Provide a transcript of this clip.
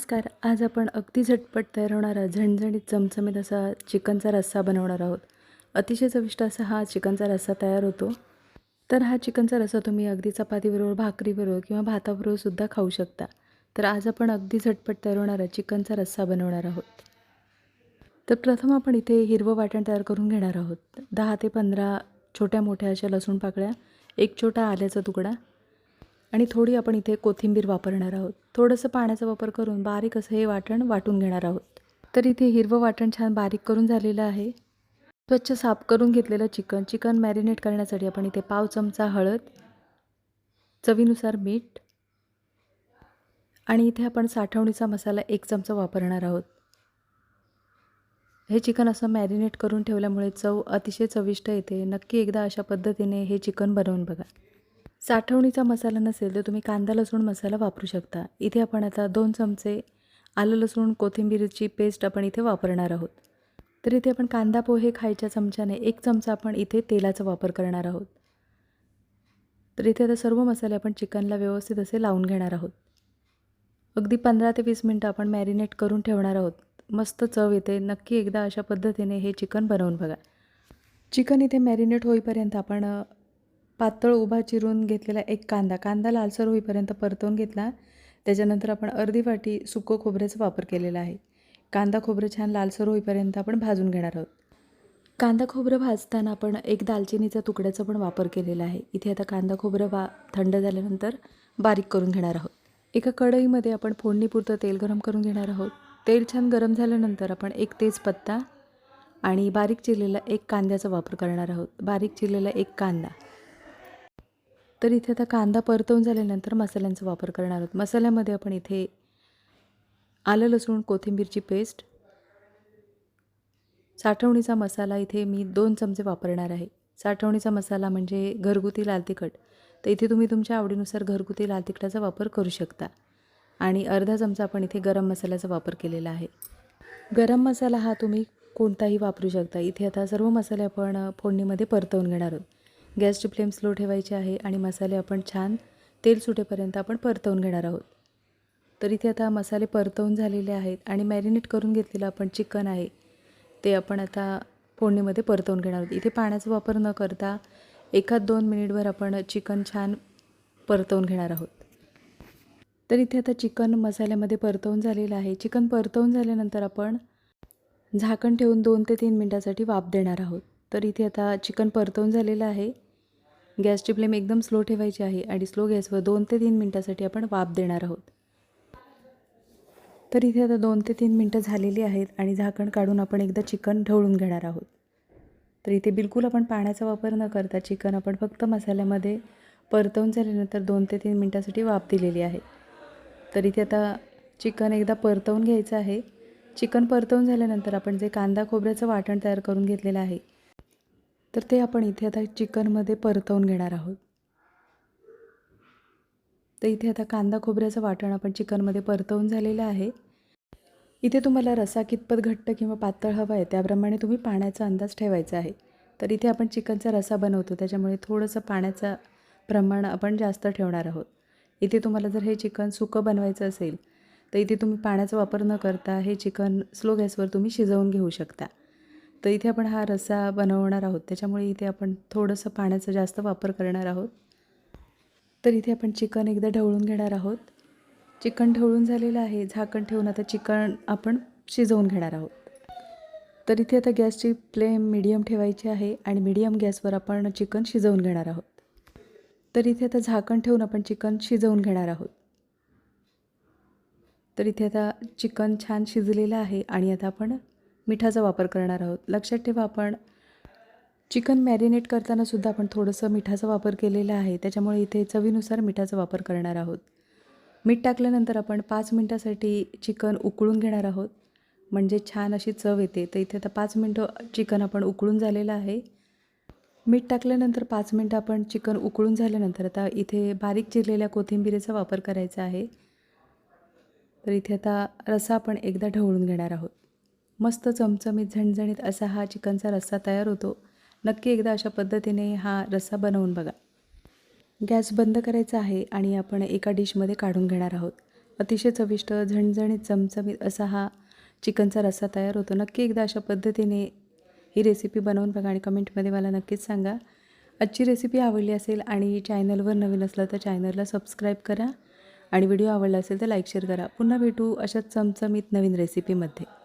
नमस्कार. आज आपण अगदी झटपट तयार होणारा झणझणीत चमचमीत असा चिकनचा रस्सा बनवणार आहोत. अतिशय चविष्ट असा हा चिकनचा रस्सा तयार होतो. तर हा चिकनचा रस्सा तुम्ही अगदी चपातीबरोबर भाकरीबरोबर किंवा भाताबरोबर सुद्धा खाऊ शकता. तर आज आपण अगदी झटपट तयार होणारा चिकनचा रस्सा बनवणार आहोत. तर प्रथम आपण इथे हिरवं वाटण तयार करून घेणार आहोत. दहा ते पंधरा छोट्या मोठ्या अशा लसूण पाकळ्या एक छोटा आल्याचा तुकडा आणि थोडी आपण इथे कोथिंबीर वापरणार आहोत. थोडंसं पाण्याचा वापर करून बारीक असं हे वाटण वाटून घेणार आहोत. तर इथे हिरवं वाटण छान बारीक करून झालेलं आहे. स्वच्छ साफ करून घेतलेलं चिकन. चिकन मॅरिनेट करण्यासाठी आपण इथे पाव चमचा हळद चवीनुसार मीठ आणि इथे आपण साठवणीचा मसाला एक चमचा वापरणार आहोत. हे चिकन असं मॅरिनेट करून ठेवल्यामुळे चव अतिशय चविष्ट येते. नक्की एकदा अशा पद्धतीने हे चिकन बनवून बघा. साठवणीचा मसाला नसेल तर तुम्ही कांदा लसूण मसाला वापरू शकता. इथे आपण आता दोन चमचे आलं लसूण कोथिंबीरची पेस्ट आपण इथे वापरणार आहोत. तर इथे आपण कांदा पोहे खायच्या चमच्याने एक चमचा आपण इथे तेलाचा वापर करणार आहोत. तर इथे आता सर्व मसाले आपण चिकनला व्यवस्थित असे लावून घेणार आहोत. अगदी पंधरा ते वीस मिनटं आपण मॅरिनेट करून ठेवणार आहोत. मस्त चव येते. नक्की एकदा अशा पद्धतीने हे चिकन बनवून बघा. चिकन इथे मॅरिनेट होईपर्यंत आपण पातळ उभा चिरून घेतलेला एक कांदा कांदा लालसर होईपर्यंत परतवून घेतला. त्याच्यानंतर आपण अर्धी वाटी सुकं खोबऱ्याचा वापर केलेला आहे. कांदा खोबरं छान लालसर होईपर्यंत आपण भाजून घेणार आहोत. कांदा खोबरं भाजताना आपण एक दालचिनीचा तुकड्याचा पण वापर केलेला आहे. इथे आता कांदा खोबरं वा थंड झाल्यानंतर बारीक करून घेणार आहोत. एका कढईमध्ये आपण फोडणीपुरतं तेल गरम करून घेणार आहोत. तेल छान गरम झाल्यानंतर आपण एक तेजपत्ता आणि बारीक चिरलेला एक कांद्याचा वापर करणार आहोत. बारीक चिरलेला एक कांदा. तर इथे आता कांदा परतवून झाल्यानंतर मसाल्यांचा वापर करणार आहोत. मसाल्यामध्ये आपण इथे आलं लसूण कोथिंबीरची पेस्ट साठवणीचा मसाला इथे मी दोन चमचे वापरणार आहे. साठवणीचा मसाला म्हणजे घरगुती लाल तिखट. तर इथे तुम्ही तुमच्या आवडीनुसार घरगुती लाल तिखटाचा वापर करू शकता. आणि अर्धा चमचा आपण इथे गरम मसाल्याचा वापर केलेला आहे. गरम मसाला हा तुम्ही कोणताही वापरू शकता. इथे आता सर्व मसाले आपण फोडणीमध्ये परतवून घेणार आहोत. गॅसची फ्लेम स्लो ठेवायची आहे आणि मसाले आपण छान तेल सुटेपर्यंत आपण परतवून घेणार आहोत. तर इथे आता मसाले परतवून झालेले आहेत आणि मॅरिनेट करून घेतलेलं आपण चिकन आहे. ते आपण आता फोडणीमध्ये परतवून घेणार आहोत. इथे पाण्याचा वापर न करता एखाद दोन मिनिटभर आपण चिकन छान परतवून घेणार आहोत. तर इथे आता चिकन मसाल्यामध्ये परतवून झालेलं आहे. चिकन परतवून झाल्यानंतर आपण झाकण ठेवून दोन ते तीन मिनटासाठी वाफ देणार आहोत. तर इथे आता चिकन परतवून झालेलं आहे. गॅसची फ्लेम एकदम स्लो ठेवायची आहे आणि स्लो गॅसवर दोन ते तीन मिनटासाठी आपण वाफ देणार आहोत. तर इथे आता दोन ते तीन मिनटं झालेली आहेत आणि झाकण काढून आपण एकदा चिकन ढवळून घेणार आहोत. तर इथे बिलकुल आपण पाण्याचा वापर न करता चिकन आपण फक्त मसाल्यामध्ये परतवून झाल्यानंतर दोन ते तीन मिनटासाठी वाफ दिलेली आहे. तर इथे आता चिकन एकदा परतवून घ्यायचं आहे. चिकन परतवून झाल्यानंतर आपण जे कांदा खोबऱ्याचं वाटण तयार करून घेतलेलं आहे तर ते आपण इथे आता चिकनमध्ये परतवून घेणार आहोत. तर इथे आता कांदा खोबऱ्याचं वाटण आपण चिकनमध्ये परतवून झालेलं आहे. इथे तुम्हाला रसा कितपत घट्ट किंवा पातळ हवा आहे त्याप्रमाणे तुम्ही पाण्याचा अंदाज ठेवायचा आहे. तर इथे आपण चिकनचा रसा बनवतो त्याच्यामुळे थोडंसं पाण्याचं प्रमाण आपण जास्त ठेवणार आहोत. इथे तुम्हाला जर हे चिकन सुकं बनवायचं असेल तर इथे तुम्ही पाण्याचा वापर न करता हे चिकन स्लो गॅसवर तुम्ही शिजवून घेऊ शकता. तर इथे आपण हा रस्सा बनवणार आहोत. त्याच्यामुळे इथे आपण थोडंसं पाण्याचा जास्त वापर करणार आहोत. तर इथे आपण चिकन एकदा ढवळून घेणार आहोत. चिकन ढवळून झालेलं आहे. झाकण ठेवून आता चिकन आपण शिजवून घेणार आहोत. तर इथे आता गॅसची फ्लेम मिडियम ठेवायची आहे आणि मिडियम गॅसवर आपण चिकन शिजवून घेणार आहोत. तर इथे आता झाकण ठेवून आपण चिकन शिजवून घेणार आहोत. तर इथे आता चिकन छान शिजलेलं आहे आणि आता आपण मिठाचा वापर करणार आहोत. लक्षात ठेवा आपण चिकन मॅरिनेट करतानासुद्धा आपण थोडंसं मिठाचा वापर केलेला आहे. त्याच्यामुळे इथे चवीनुसार मिठाचा वापर करणार आहोत. मीठ टाकल्यानंतर आपण पाच मिनटासाठी चिकन उकळून घेणार आहोत. म्हणजे छान अशी चव येते. तर इथे आता पाच मिनटं चिकन आपण उकळून झालेलं आहे. मीठ टाकल्यानंतर पाच मिनटं आपण चिकन उकळून झाल्यानंतर आता इथे बारीक चिरलेल्या कोथिंबिरीचा वापर करायचा आहे. तर इथे आता रसा आपण एकदा ढवळून घेणार आहोत. मस्त चमचमीत झणझणीत असा हा चिकनचा रस्सा तयार होतो. नक्की एकदा अशा पद्धतीने हा रस्सा बनवून बघा. गॅस बंद करायचा आहे आणि आपण एका डिशमध्ये काढून घेणार आहोत. अतिशय चविष्ट झणझणीत चमचमीत असा हा चिकनचा रस्सा तयार होतो. नक्की एकदा अशा पद्धतीने ही रेसिपी बनवून बघा आणि कमेंटमध्ये मला नक्कीच सांगा. आजची रेसिपी आवडली असेल आणि चॅनलवर नवीन असलं तर चॅनलला सबस्क्राईब करा आणि व्हिडिओ आवडला असेल तर लाईक शेअर करा. पुन्हा भेटू अशाच चमचमीत नवीन रेसिपीमध्ये